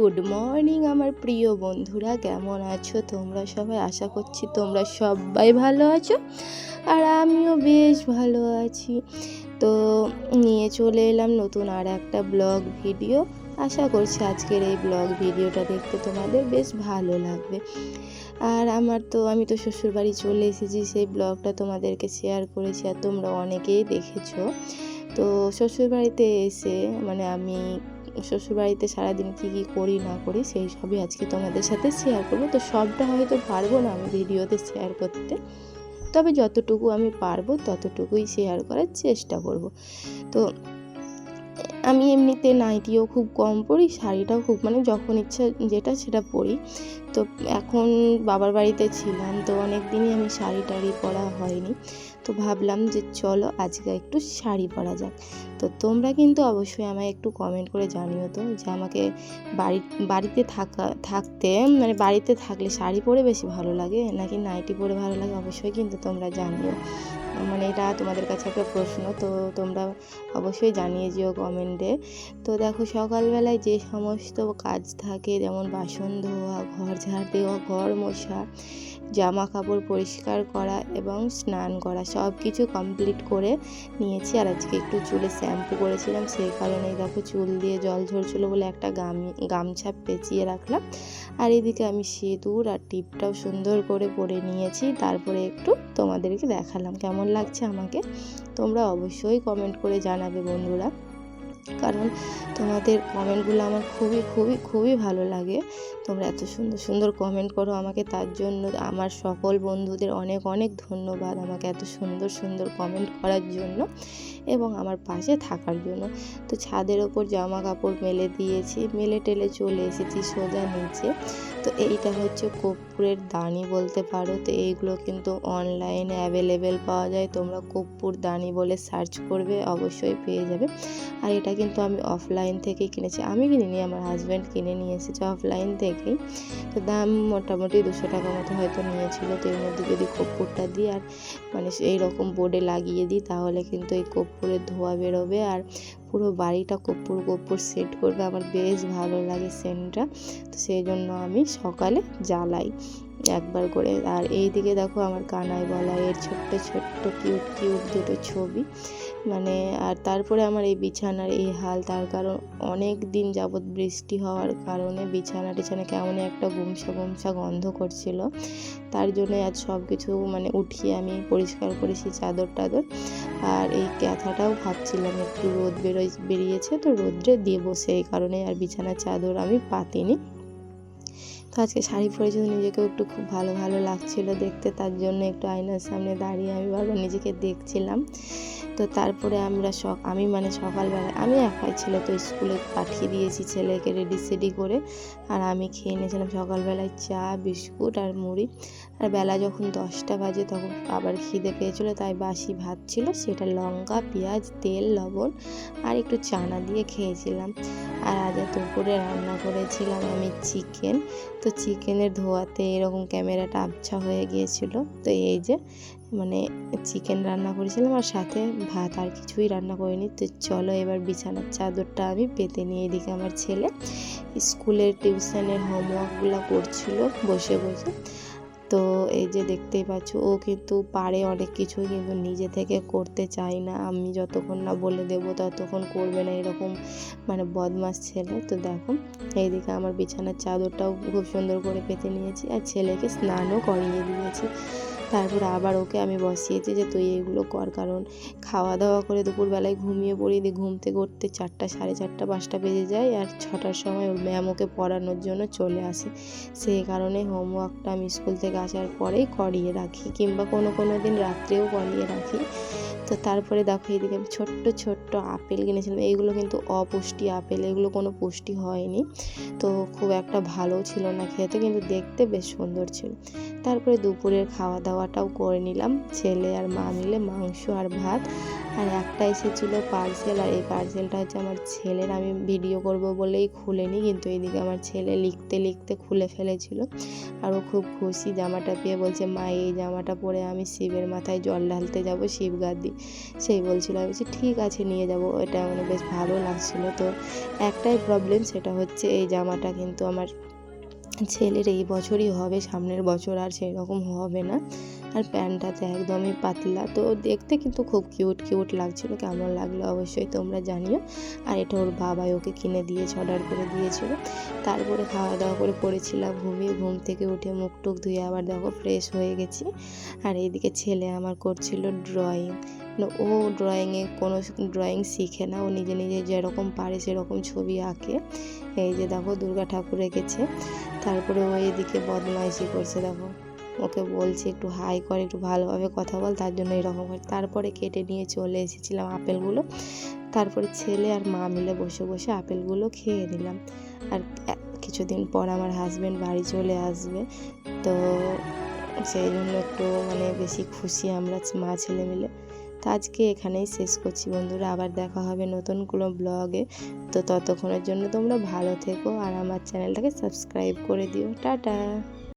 Good morning আমার প্রিয় বন্ধুরা। কেমন আছো তোমরা সবাই? আশা করছি তোমরা সবাই ভালো আছো আর আমিও বেশ ভালো আছি। তো নিয়ে চলে এলাম নতুন আর একটা ব্লগ ভিডিও। আশা করছি আজকের এই ব্লগ ভিডিওটা দেখতে তোমাদের বেশ ভালো লাগবে। আর আমার তো, আমি তো শ্বশুরবাড়ি চলে এসেছি, সেই ব্লগটা তোমাদেরকে শেয়ার করেছি আর তোমরা অনেকেই দেখেছ। তো শ্বশুরবাড়িতে এসে মানে আমি শ্বশুরবাড়িতে সারাদিন কী কী করি, না করি, সেই সবই আজকে তোমাদের সাথে শেয়ার করব। তো সবটা হয়তো পারব না আমি ভিডিওতে শেয়ার করতে। তবে যতটুকু আমি পারব, ততটুকুই শেয়ার করার চেষ্টা করব। তো আমি এমনিতে নাইটিও খুব কম পরি, শাড়িটাও খুব মানে যখন ইচ্ছা যেটা সেটা পরি। তো এখন বাবার বাড়িতে ছিলাম, তো অনেক দিনই আমি শাড়ি টাড়ি পরা হয়নি। তো ভাবলাম যে চলো আজকে একটু শাড়ি পরা যাক। তো তোমরা কিন্তু অবশ্যই আমায় একটু কমেন্ট করে জানিও তো যে আমাকে বাড়ি, বাড়িতে থাকা, থাকতে মানে বাড়িতে থাকলে শাড়ি পরে বেশি ভালো লাগে নাকি নাইটি পরে ভালো লাগে অবশ্যই কিন্তু তোমরা জানিও। মানে এটা তোমাদের কাছে একটা প্রশ্ন তো তোমরা অবশ্যই জানিয়ে যেও কমেন্টে তো দেখো সকালবেলায় যে সমস্ত কাজ থাকে যেমন বাসন ধোয়া, ঘর ঝাড় দেওয়া, ঘর মোছা জামা কাপড় পরিষ্কার করা এবং স্নান করা, সব কিছু কমপ্লিট করে নিয়েছি। আর আজকে একটু চুলে শ্যাম্পু করেছিলাম সেই কারণেই দেখো চুল দিয়ে জল ঝরছিলো বলে একটা গাম, গামছা পেঁচিয়ে রাখলাম। আর এদিকে আমি সিঁদুর আর টিপটাও সুন্দর করে পরে নিয়েছি। তারপরে একটু তোমাদেরকে দেখালাম, কেমন লাগছে আমাকে? তোমরা অবশ্যই কমেন্ট করে জানাবে বন্ধুরা। কারণ তোমাদের কমেন্টগুলো আমার খুবই খুবই খুবই ভালো লাগে। তোমরা এত সুন্দর সুন্দর কমেন্ট করো আমাকে, তার জন্য আমার সকল বন্ধুদের অনেক অনেক ধন্যবাদ আমাকে এত সুন্দর সুন্দর কমেন্ট করার জন্য এবং আমার পাশে থাকার জন্য। তো ছাদের ওপর জামা কাপড় মেলে দিয়েছি, মেলে টেলে চলে এসেছি সোজা নিচে। তো এইটা হচ্ছে কর্পূরের দানি বলতে পারো। তো এইগুলো কিন্তু অনলাইনে অ্যাভেলেবেল পাওয়া যায়। তোমরা কর্পূর দানি বলে সার্চ করবে, অবশ্যই পেয়ে যাবে। আর এটা কিন্তু আমি অফলাইন থেকেই কিনেছি। আমি কিনিনি, আমার হাজব্যান্ড কিনে নিয়ে এসেছে অফলাইন থেকেই। তো দাম মোটামুটি দুশো টাকা মতো হয়তো নিয়েছিল। তো এর মধ্যে যদি কর্পূরটা দিই আর মানে এই রকম বোর্ডে লাগিয়ে দিই, তাহলে কিন্তু এই কর্পূরের ধোয়া বেরোবে আর পুরো বাড়িটা কর্পূর কর্পূর সেট করবে। আমার বেশ ভালো লাগে সেন্টটা তো সেই জন্য আমি সকালে জ্বালাই একবার করে। আর এই দিকে দেখো আমার কানাই বলাইয়ের ছোট্ট ছোট্ট কিউট কিউট দুটো ছবি। মানে আর তারপরে আমার এই বিছানার এই হাল, তার কারণ অনেক দিন যাবৎ বৃষ্টি হওয়ার কারণে বিছানা টিছানা কেমন একটা গুমসা গুমসা গন্ধ করছিল। তার জন্য আজ সব কিছু মানে উঠিয়ে আমি পরিষ্কার করেছি চাদর টাদর। আর এই ক্যাথাটাও ভাবছিলাম একটু রোদ বেরোয়, বেরিয়েছে তো রোদ্রে দেবো সেই কারণে, আর বিছানার চাদর আমি পাতিনি। তো আজকে শাড়ি পরেছি নিজেকেও একটু খুব ভালো ভালো লাগছিল দেখতে, তার জন্য একটু আয়নার সামনে দাঁড়িয়ে আমি বারবার নিজেকে দেখছিলাম। তো তারপরে আমরা সক, আমি মানে সকালবেলা আমি একাই ছিল তো স্কুলে পাঠিয়ে দিয়েছি ছেলেকে রেডি সেডি করে। আর আমি খেয়ে নিয়েছিলাম সকালবেলায় চা, বিস্কুট আর মুড়ি। আর বেলা যখন দশটা বাজে তখন আবার খিদে পেয়েছিলো, তাই বাসি ভাত ছিল, সেটা লঙ্কা, পেঁয়াজ, তেল, লবণ আর একটু চানা দিয়ে খেয়েছিলাম। আর আজ দুপুরে রান্না করেছিলাম আমি চিকেন। তো চিকেনের ধোয়াতে এরকম ক্যামেরাটা আবছা হয়ে গিয়েছিল। তো এই যে মানে চিকেন রান্না করেছিলাম আর সাথে ভাত আর কিছুই রান্না করিনি। তো চলো এবার বিছানার চাদরটা আমি পেতে নিয়ে এদিকে আমার ছেলে। স্কুলের টিউশনের হোমওয়ার্কগুলো করছিল বসে বসে। তো এই যে দেখতেই পাচ্ছ, ও কিন্তু পারে অনেক কিছুই কিন্তু নিজে থেকে করতে চায় না। আমি যতক্ষণ না বলে দেব, ততক্ষণ করবে না এরকম মানে বদমাস ছেলে। তো দেখো, এইদিকে আমার বিছানার চাদরটাও খুব সুন্দর করে পেতে নিয়েছি আর ছেলেকে স্নানও করিয়ে দিয়েছি। তারপর আবার ওকে আমি বসিয়েছি যে, তুই এগুলো কর, কারণ খাওয়া দাওয়া করে দুপুরবেলায় ঘুমিয়ে পড়ি, দিয়ে ঘুম থেকে উঠতে চারটা, সাড়ে চারটা, পাঁচটা বেজে যায়, আর ছটার সময় ওর ম্যাম ওকে পড়ানোর জন্য চলে আসে। সেই কারণে হোমওয়ার্কটা আমি স্কুল থেকে আসার পরেই করিয়ে রাখি, কিংবা কোনো কোনো দিন রাত্রেও করিয়ে রাখি। তো তারপরে দেখো, এদিকে আমি ছোট্ট ছোট্ট আপেল কিনেছিলাম। এইগুলো কিন্তু অপুষ্টি আপেল, এগুলো কোনো পুষ্টি হয়নি। তো খুব একটা ভালো ছিল না খেতে, কিন্তু দেখতে বেশ সুন্দর ছিল। তারপরে দুপুরের খাওয়া দাওয়াটাও করে নিলাম। ছেলে আর মা মিলে মাংস আর ভাত। আর একটা এসেছিল পার্সেল আর এই পার্সেলটা হচ্ছে আমার ছেলের। আমি ভিডিও করব বলেই খুলেনি, কিন্তু এইদিকে আমার ছেলে লিখতে লিখতে খুলে ফেলেছিল। আর ও খুব খুশি জামাটা পেয়ে বলছে, মা, এই জামাটা পরে আমি শিবের মাথায় জল ঢালতে যাব শিবগাদি সেই বলছিল, আমি বলছি, ঠিক আছে, নিয়ে যাব। এটা মানে বেশ ভালো লাগছিল। তো একটাই প্রবলেম সেটা হচ্ছে, এই জামাটা কিন্তু আমার ছেলের এই বছরই হবে, সামনের বছর আর সেরকম হবে না। আর প্যান্টটা তো একদমই পাতলা, তো দেখতে কিন্তু খুব কিউট কিউট লাগছিল, কেমন লাগল অবশ্যই তোমরা জানিও। আর এটা ওর বাবাই ওকে কিনে দিয়েছে অর্ডার করে দিয়েছিল। তারপরে খাওয়া দাওয়া করে পড়েছিলাম ঘুমিয়ে, ঘুম থেকে উঠে মুখ টুক ধুয়ে আবার দেখো ফ্রেশ হয়ে গেছি। আর এইদিকে ছেলে আমার করছিল ড্রয়িং ও ড্রয়িংয়ে কোনো ড্রয়িং শিখে না। ও নিজে নিজে যেরকম পারে সেরকম ছবি আঁকে। এই যে দেখো, দুর্গা ঠাকুর এঁকেছে। তারপরে ও এদিকে বদমাইশি করছে, দেখো। ওকে বলছি, একটু হাই কর, একটু ভালোভাবে কথা বল, তার জন্য এরকম করে। তারপরে কেটে নিয়ে চলে এসেছিলাম আপেলগুলো। তারপরে ছেলে আর মা মিলে বসে বসে আপেলগুলো খেয়ে নিলাম। আর কিছুদিন পর আমার হাজব্যান্ড বাড়ি চলে আসবে। তো সেই জন্য একটু মানে বেশি খুশি আমরা মা ছেলে মিলে। তো আজকে এখানেই শেষ করছি বন্ধুরা। আবার দেখা হবে নতুন কোনো ব্লগে তো ততক্ষণের জন্য তোমরা ভালো থেকো আর আমার চ্যানেলটাকে সাবস্ক্রাইব করে দিও। টাটা!